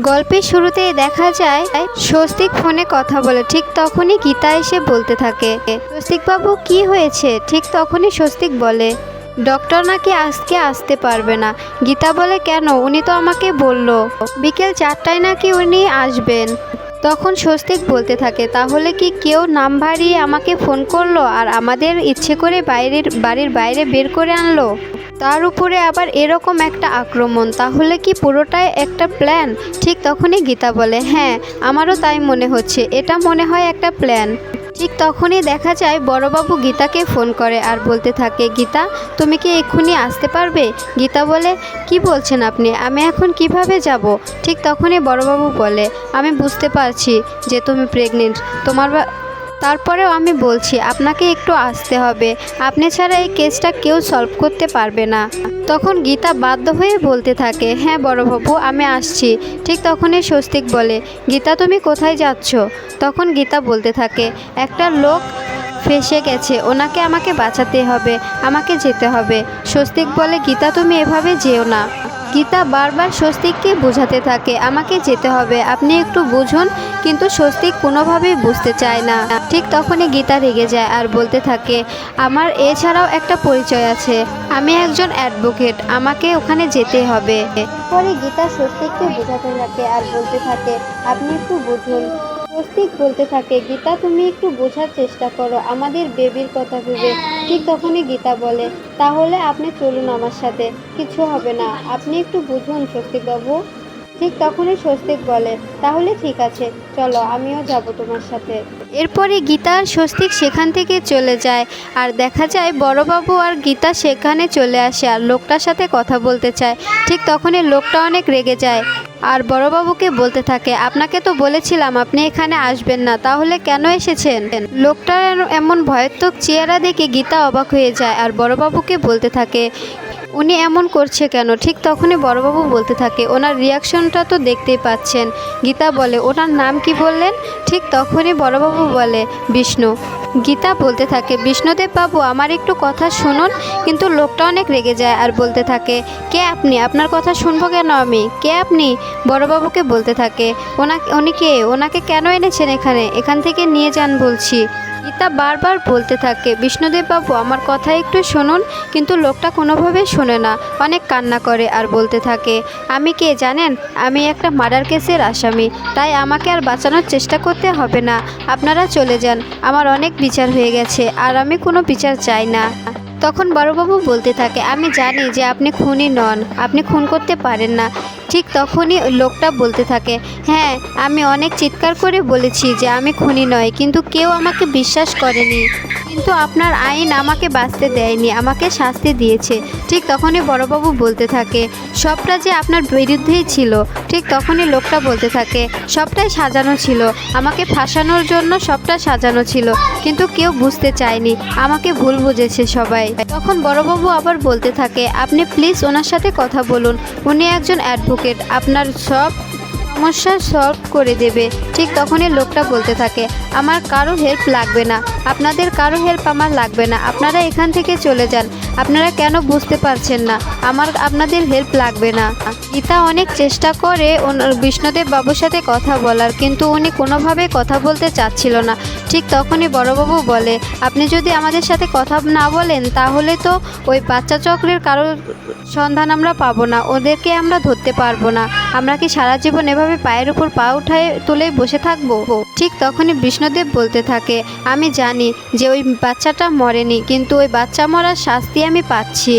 গল্পের শুরুতে দেখা যায়, স্বস্তিক ফোনে কথা বলে, ঠিক তখনই গীতা এসে বলতে থাকে, স্বস্তিকবাবু, কি হয়েছে? ঠিক তখনই স্বস্তিক বলে, ডক্টর নাকি আজকে আসতে পারবে না। গীতা বলে, কেন? উনি তো আমাকে বলল। বিকেল চারটায় নাকি উনি আসবেন। তখন স্বস্তিক বলতে থাকে, তাহলে কি কেউ নাম ভারিয়ে আমাকে ফোন করল আর আমাদের ইচ্ছে করে বাইরের, বাড়ির বাইরে বের করে আনলো? তার উপরে আবার এরকম একটা আক্রমণ, তাহলে কি পুরোটাই একটা প্ল্যান ঠিক তখনই গীতা বলে হ্যাঁ আমারও তাই মনে হচ্ছে, এটা মনে হয় একটা প্ল্যান ঠিক তখনই দেখা যায় বড়বাবু গীতাকে ফোন করে আর বলতে থাকে, গীতা, তুমি কি এক্ষুনি আসতে পারবে? গীতা বলে, কি বলছেন আপনি? আমি এখন কীভাবে যাব? ঠিক তখনই বড়বাবু বলে, আমি বুঝতে পারছি যে তুমি প্রেগনেন্ট তোমার তারপরেও আমি বলছি, আপনাকে একটু আসতে হবে। আপনি ছাড়া এই কেসটা কেউ সলভ করতে পারবে না। তখন গীতা বাধ্য হয়ে বলতে থাকে হ্যাঁ বড়বাবু, আমি আসছি। ঠিক তখনই স্বস্তিক বলে, গীতা, তুমি কোথায় যাচ্ছ? তখন গীতা বলতে থাকে, একটা লোক ফেসে গেছে, ওনাকে আমাকে বাঁচাতে হবে, আমাকে যেতে হবে। স্বস্তিক বলে, গীতা, তুমি এভাবে যেও না। গীতা বারবার স্বস্তিককে বোঝাতে থাকে। আমাকে যেতে হবে। আপনি একটু বুঝুন, কিন্তু স্বস্তিক কোনোভাবেই বুঝতে চায় না। ঠিক তখনই গীতা রেগে যায় আর বলতে থাকে, আমার এছাড়াও একটা পরিচয় আছে। আমি একজন অ্যাডভোকেট। আমাকে ওখানে যেতে হবে। পরে গীতা স্বস্তিককে বোঝাতে থাকে আর বলতে থাকে, আপনি একটু বুঝুন। স্বস্তিক বলতে থাকে। গীতা, তুমি একটু বোঝার চেষ্টা করো। আমাদের বেবির কথা ভেবে ঠিক তখনই গীতা বলে, তাহলে আপনি চলুন আমার সাথে, কিছু হবে না। আপনি একটু বুঝুন, স্বস্তিকবাবু। ঠিক তখনই স্বস্তিক বলে, তাহলে ঠিক আছে, চলো, আমিও যাব তোমার সাথে। এরপরে গীতা আর স্বস্তিক সেখান থেকে চলে যায়, আর দেখা যায় বড়বাবু আর গীতা সেখানে চলে আসে আর লোকটার সাথে কথা বলতে চায়। ঠিক তখনই লোকটা অনেক রেগে যায় আর বড়বাবুকে বলতে থাকে, আপনাকে তো বলেছিলাম, আপনি এখানে আসবেন না, তাহলে কেন এসেছেন? লোকটার এমন ভয়াত্মক চেহারা দেখে গীতা অবাক হয়ে যায় আর বড়বাবুকে বলতে থাকে উনি এমন করছে কেন? ঠিক তখনই বড়বাবু বলতে থাকে, ওনার রিয়াকশনটা তো দেখতেই পাচ্ছেন। গীতা বলে, ওনার নাম কি বললেন? ঠিক তখনই বড়বাবু বলে, বিষ্ণু। গীতা বলতে থাকে, বিষ্ণুদেব বাবু, আমার একটু কথা শুনুন। কিন্তু লোকটা অনেক রেগে যায় আর বলতে থাকে, কে আপনি? আপনার কথা শুনব কেন আমি? কে আপনি? বড়বাবুকে বলতে থাকে, ওনাকে, উনি কে? ওনাকে কেন এনেছেন এখানে? এখান থেকে নিয়ে যান বলছি। গীতা বারবার বলতে থাকে বিষ্ণুদেব বাবু আমার কথা একটু শুনুন। কিন্তু লোকটা কোনোভাবেই শোনে না, অনেক কান্না করে আর বলতে থাকে, আমি কে জানেন? আমি একটা মার্ডার কেসের আসামি, তাই আমাকে আর বাঁচানোর চেষ্টা করতে হবে না। আপনারা চলে যান, আমার অনেক বিচার হয়ে গেছে, আর আমি কোনো বিচার চাই না। তখন বড়বাবু বলতে থাকে, আমি জানি যে আপনি খুনি নন, আপনি খুন করতে পারেন না। ঠিক তখনই লোকটা বলতে থাকে হ্যাঁ আমি অনেক চিৎকার করে বলেছি যে আমি খুনি নয় কিন্তু কেউ আমাকে বিশ্বাস করেনি। কিন্তু আপনার আইন আমাকে বাঁচতে দেয়নি, আমাকে শাস্তি দিয়েছে। ঠিক তখনই বড়বাবু বলতে থাকে, সবটা যে আপনার বিরুদ্ধেই ছিল। ঠিক তখনই লোকটা বলতে থাকে, সবটাই সাজানো ছিল, আমাকে ফাঁসানোর জন্য সবটা সাজানো ছিল, কিন্তু কেউ বুঝতে চায়নি, আমাকে ভুল বুঝেছে সবাই। তখন বড়বাবু আবার বলতে থাকে, আপনি প্লিজ ওনার সাথে কথা বলুন, উনি একজন অ্যাডভোকেট আপনার সব সমস্যা সলভ করে দেবে। ঠিক তখনই লোকটা বলতে থাকে, আমার কারও হেল্প লাগবে না। আপনাদের কারও হেল্প আমার লাগবে না। আপনারা এখান থেকে চলে যান। আপনারা কেন বুঝতে পারছেন না? আমার, আপনাদের হেল্প লাগবে না। গীতা অনেক চেষ্টা করে বিষ্ণুদেব বাবুর সাথে কথা বলার, কিন্তু উনি কোনোভাবে কথা বলতে চাচ্ছিল না। ঠিক তখনই বড়বাবু বলে, আপনি যদি আমাদের সাথে কথা না বলেন, তাহলে তো ওই বাচ্চা চক্রের কারোর সন্ধান আমরা পাবো না। ওদেরকে আমরা ধরতে পারব না। আমরা কি সারা জীবন এভাবে পায়ের উপর পা উঠায় তুলেই বসে থাকব? ঠিক তখনই বিষ্ণুদেব বলতে থাকে, আমি জানি যে ওই বাচ্চাটা মরেনি, কিন্তু ওই বাচ্চা মরার শাস্তি আমি পাচ্ছি।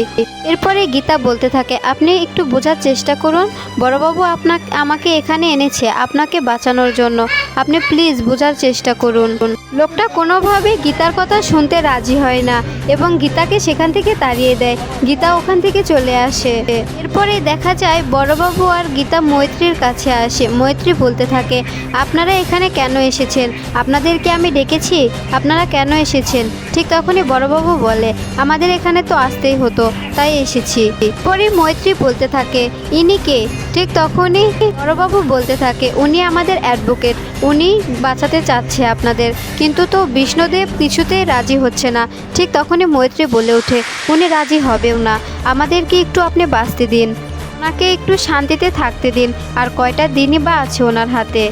এরপরে গীতা বলতে থাকে, আপনি একটু বোঝার চেষ্টা করুন। বড়বাবু আপনাকে, আমাকে এখানে এনেছে, আপনাকে বাঁচানোর জন্য। আপনি প্লিজ বোঝার চেষ্টা করুন। লোকটা কোনোভাবে গীতার কথা শুনতে রাজি হয় না এবং গীতাকে সেখান থেকে তাড়িয়ে দেয়। গীতা ওখান থেকে চলে আসে। এরপরে দেখা যায় বড়বাবু আর গীতা মৈত্রীর কাছে আসে। মৈত্রী বলতে থাকে, আপনারা এখানে কেন এসেছেন? আপনাদেরকে আমি ডেকেছি? আপনারা কেন এসেছেন? ঠিক তখনই বড়বাবু বলে, আমাদের এখানে তো আসতেই হতো, তাই এসেছি। পরে মৈত্রী বলতে থাকে, ইনি কে? ঠিক তখনই বড়বাবু বলতে থাকে, উনি আমাদের অ্যাডভোকেট। উনি বাঁচাতে চাচ্ছে আপনাদের। কিন্তু তো বিষ্ণুদেব কিছুতেই রাজি হচ্ছে না। ঠিক তখনই মৈত্রী বলে ওঠে, উনি রাজি হবেও না। আমাদেরকে একটু আপনি বাঁচতে দিন। ওনাকে একটু শান্তিতে থাকতে দিন, আর কয়টা দিনই বা আছে ওনার হাতে?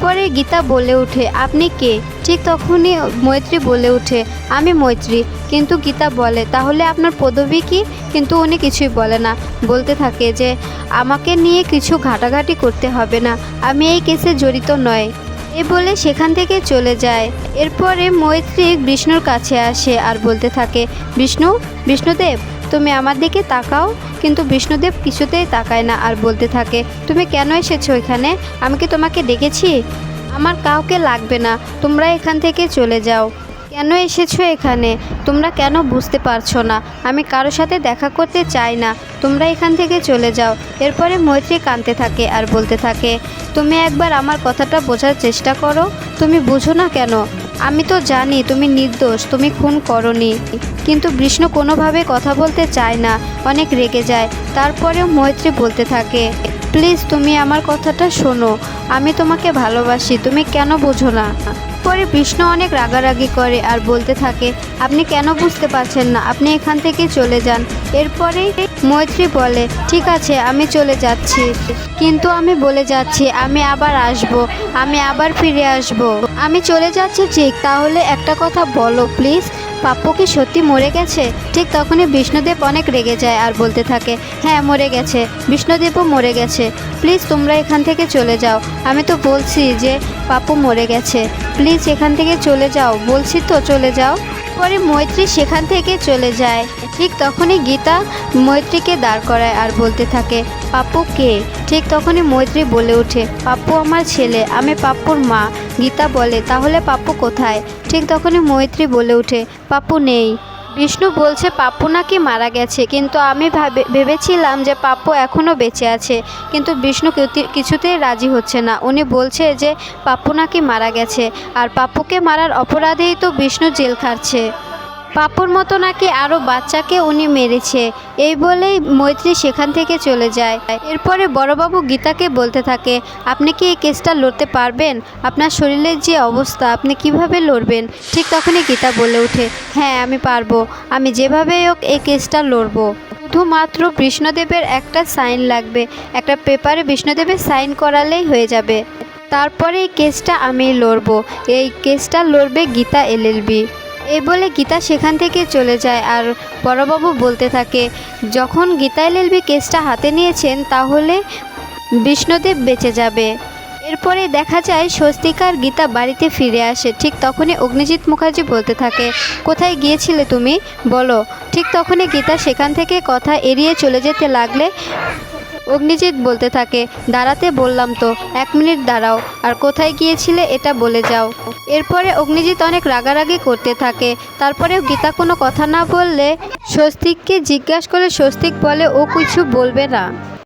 পরে গীতা বলে ওঠে, আপনি কে? ঠিক তখনই মৈত্রী বলে ওঠে, আমি মৈত্রী। কিন্তু গীতা বলে, তাহলে আপনার পদবী কি? কিন্তু উনি কিছুই বলে না। বলতে থাকে যে, আমাকে নিয়ে কিছু ঘাটাঘাটি করতে হবে না। আমি এই কেসে জড়িত নয়। এ বলে সেখান থেকে চলে যায়। এরপরে মৈত্রী বিষ্ণুর কাছে আসে আর বলতে থাকে, বিষ্ণু, বিষ্ণুদেব, তুমি আমার দিকে তাকাও। কিন্তু বিষ্ণুদেব কিছুতেই তাকায় না আর বলতে থাকে, তুমি কেন এসেছ এখানে? আমি কি তোমাকে ডেকেছি আমার কাউকে লাগবে না। তোমরা এখান থেকে চলে যাও। কেন এসেছ এখানে? তোমরা কেন বুঝতে পারছ না? আমি কারও সাথে দেখা করতে চাই না। তোমরা এখান থেকে চলে যাও। এরপরে মৈত্রী কাঁদতে থাকে আর বলতে থাকে, তুমি একবার আমার কথাটা বোঝার চেষ্টা করো। তুমি বুঝো না কেন? আমি তো জানি তুমি নির্দোষ, তুমি খুন করনি। কিন্তু বিষ্ণু কোনোভাবে কথা বলতে চায় না, অনেক রেগে যায়। তারপরেও মৈত্রী বলতে থাকে, প্লিজ তুমি আমার কথাটা শোনো। আমি তোমাকে ভালোবাসি। তুমি কেন বোঝো না? পরে কৃষ্ণ অনেক রাগারাগি করে আর বলতে থাকে, আপনি কেন বুঝতে পারছেন না? আপনি এখান থেকে চলে যান। এরপরেই মৈত্রী বলে, ঠিক আছে, আমি চলে যাচ্ছি। কিন্তু আমি বলে যাচ্ছি, আমি আবার আসব, আমি আবার ফিরে আসব। আমি চলে যাচ্ছি, ঠিক। তাহলে একটা কথা বলো, প্লিজ। পাপ্পু কি সত্যি মরে গেছে? ঠিক তখনই বিষ্ণুদেব অনেক রেগে যায় আর বলতে থাকে হ্যাঁ মরে গেছে। বিষ্ণুদেবও মরে গেছে। প্লিজ তোমরা এখান থেকে চলে যাও। আমি তো বলছি যে পাপ্পু মরে গেছে। প্লিজ এখান থেকে চলে যাও। বলছি তো চলে যাও। পরে মৈত্রী সেখান থেকে চলে যায়। ঠিক তখনই গীতা মৈত্রীকে দাঁড় করায় আর বলতে থাকে পাপ্পু কে ঠিক তখনই মৈত্রী বলে ওঠে, পাপ্পু আমার ছেলে, আমি পাপ্পুর মা গীতা বলে, তাহলে পাপ্পু কোথায় ঠিক তখনই মৈত্রী বলে ওঠে, পাপ্পু নেই বিষ্ণু বলছে, পাপ্পু নাকি মারা গেছে, কিন্তু আমি ভাবে, ভেবেছিলাম যে পাপ্পু এখনও বেঁচে আছে, কিন্তু বিষ্ণু কিছুতেই রাজি হচ্ছে না। উনি বলছে যে, পাপ্পু নাকি মারা গেছে, আর পাপ্পুকে মারার অপরাধেই তো বিষ্ণু জেল খাটছে। পাপ্পুর মতো নাকি আরও বাচ্চাকে উনি মেরেছে, এই বলেই মৈত্রী সেখান থেকে চলে যায়। এরপরে বড়বাবু গীতাকে বলতে থাকে, আপনি কি এই কেসটা লড়তে পারবেন? আপনার শরীরের যে অবস্থা, আপনি কীভাবে লড়বেন? ঠিক তখনই গীতা বলে ওঠে হ্যাঁ আমি পারব। আমি যেভাবে হোক এই কেসটা লড়বো। শুধুমাত্র বিষ্ণুদেবের একটা সাইন লাগবে। একটা পেপারে বিষ্ণুদেবের সাইন করালেই হয়ে যাবে। তারপরে এই কেসটা আমি লড়বো। এই কেসটা লড়বে গীতা এলএলবি এই বলে গীতা সেখান থেকে চলে যায় আর বড়বাবু বলতে থাকে, যখন গীতা এলএলবি কেসটা হাতে নিয়েছেন, তাহলে বিষ্ণুদেব বেঁচে যাবে। এরপরে দেখা যায়, স্বস্তিকার গীতা বাড়িতে ফিরে আসে। ঠিক তখনই অগ্নিজিৎ মুখার্জি বলতে থাকে, কোথায় গিয়েছিলে তুমি? বলো। ঠিক তখনই গীতা সেখান থেকে কথা এড়িয়ে চলে যেতে লাগলে অগ্নিজিৎ বলতে থাকে, দাঁড়াতে বললাম তো, এক মিনিট দাঁড়াও, আর কোথায় গিয়েছিলে এটা বলে যাও। এরপরে অগ্নিজিৎ অনেক রাগারাগি করতে থাকে, তারপরেও গীতা কোনো কথা না বললে স্বস্তিককে জিজ্ঞাসা করে স্বস্তিক বলে, ও কিছু বলবে না।